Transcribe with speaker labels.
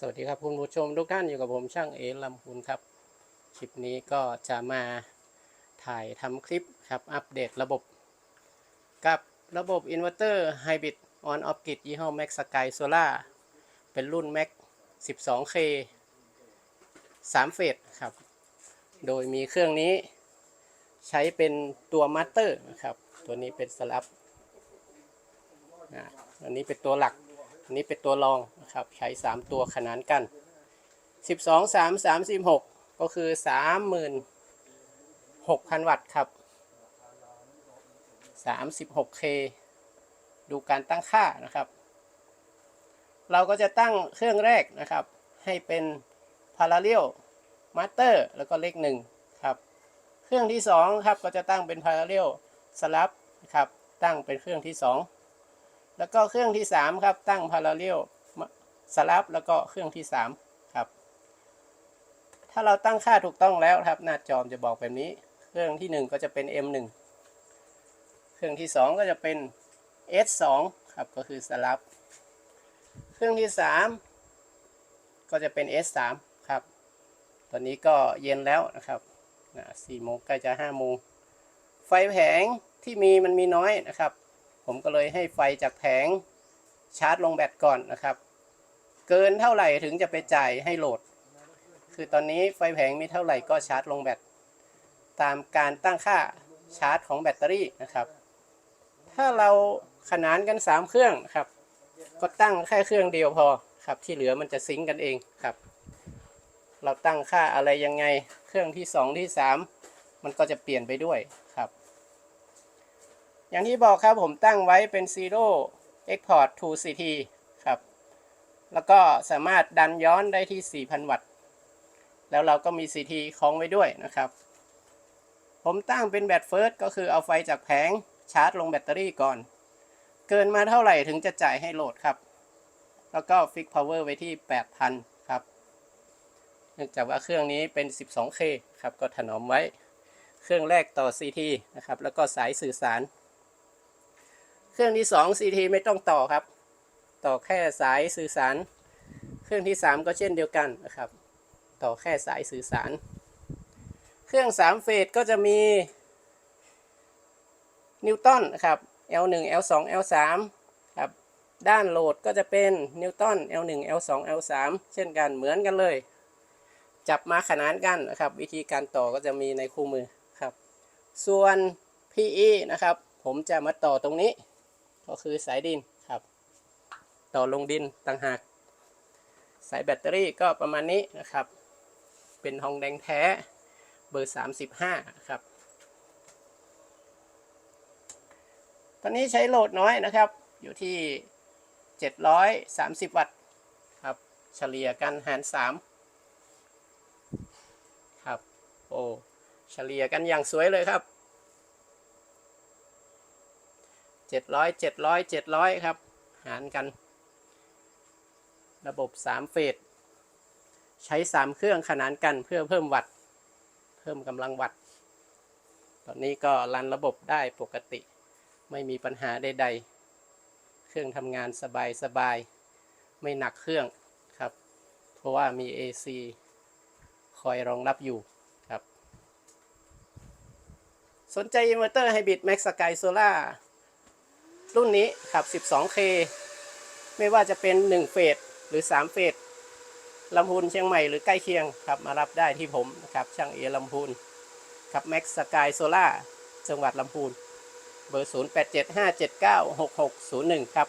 Speaker 1: สวัสดีครับคุณผู้ชมทุกท่านอยู่กับผมช่างเอลำพูนครับ คลิปนี้ก็จะมาถ่ายทำคลิปครับ อัปเดตระบบ กับระบบอินเวอร์เตอร์ไฮบริดออนออฟกิดยี่ห้อ Max Sky Solar เป็นรุ่น Max 12K 3 เฟสครับ โดยมีเครื่องนี้ใช้เป็นตัวมัตเตอร์นะครับ ตัวนี้เป็นสลับอันนี้เป็นตัวหลัก อันนี้เป็นตัวรองนะครับใช้ 3 ตัวขนานกัน 12 3 36 ก็คือ 36,000 วัตต์ครับ 36K ดูการตั้งค่านะครับ เราก็จะตั้งเครื่องแรกนะครับ ให้เป็น parallel master แล้วก็เลขหนึ่งครับ เครื่องที่2ครับก็จะตั้งเป็น parallel slab ครับ ตั้งเป็นเครื่องที่ 2 แล้วก็เครื่องที่ 3 ครับ ตั้ง parallel slab แล้วก็เครื่องที่ 3 ครับ ถ้าเราตั้งค่าถูกต้องแล้วครับ หน้าจอมจะบอกแบบนี้ เครื่องที่ 1 ก็จะเป็น M1 เครื่องที่ 2 ก็จะเป็น S2 ครับ ก็คือสลับ เครื่องที่ 3 ก็จะเป็น S3 ครับ ตอนนี้ก็เย็นแล้วนะครับนะ4โมงใกล้จะ5โมง ไฟแผงที่มีมันมีน้อยนะครับ ผมก็เลยให้ไฟจากแผงชาร์จลงแบตก่อนนะครับ เกินเท่าไหร่ถึงจะไปจ่ายให้โหลด คือตอนนี้ไฟแผงมีเท่าไหร่ก็ชาร์จลงแบตตามการตั้งค่าชาร์จของแบตเตอรี่นะครับ ถ้าเราขนานกัน 3 เครื่องครับ ก็ตั้งแค่เครื่องเดียวพอครับ ที่เหลือมันจะซิงกันเองครับ เราตั้งค่าอะไรยังไง เครื่องที่ 2 ที่ 3 มันก็จะเปลี่ยนไปด้วย อย่างที่บอกครับผมตั้งไว้เป็น Zero Export to CT ครับ แล้วก็สามารถดันย้อนได้ที่ 4,000 วัตต์ แล้วเราก็มี CT คล้องไว้ด้วยนะครับ ผมตั้งเป็นแบตเฟิร์สก็คือเอาไฟจากแผงชาร์จลงแบตเตอรี่ก่อน เกินมาเท่าไหร่ถึงจะจ่ายให้โหลดครับ แล้วก็ฟิกพาวเวอร์ไว้ที่ 8,000 ครับ เนื่องจากว่าเครื่องนี้เป็น 12K ครับ ก็ถนอมไว้ เครื่องแรกต่อ CT นะครับ แล้วก็สายสื่อสาร เครื่องที่2 CT ไม่ต้องต่อครับ ต่อแค่สายสื่อสาร เครื่องที่ 3 ก็เช่นเดียวกันนะครับ ต่อแค่สายสื่อสาร เครื่อง3เฟสก็จะมีนิวตันนะครับ L1 L2 L3 ครับด้านโหลดก็จะเป็นนิวตัน L1 L2 L3 เช่นกันเหมือนกันเลย จับมาขนานกันนะครับ วิธีการต่อก็จะมีในคู่มือครับ ส่วน PE นะครับ ผมจะมาต่อตรงนี้ ก็คือสายดินครับ ต่อลงดินต่างหาก สายแบตเตอรี่ก็ประมาณนี้นะครับ เป็นทองแดงแท้เบอร์ 35 ครับ ตอนนี้ใช้โหลดน้อยนะครับ อยู่ที่ 730 วัตต์ครับ เฉลี่ยกันหาร 3 ครับ โอ้ เฉลี่ยกันอย่างสวยเลยครับ 700 700 700ครับ หารกัน ระบบ3เฟสใช้3เครื่องขนานกันเพื่อเพิ่มวัตต์เพิ่มกำลังวัตต์ตอนนี้ก็รันระบบได้ปกติ ไม่มีปัญหาใดๆ เครื่องทำงานสบายสบายๆไม่หนักเครื่องครับ เพราะว่ามี AC คอยรองรับอยู่ครับ สนใจอินเวอร์เตอร์ไฮบริด Max Sky Solar รุ่นนี้ครับ 12K ไม่ว่าจะเป็น 1 เฟสหรือ 3 เฟสลำพูนเชียงใหม่หรือใกล้เคียงครับมารับได้ที่ผมนะครับช่างเอลำพูนขับแม็กซ์สกายโซล่าจังหวัดลำพูน เบอร์ 0875796601 ครับ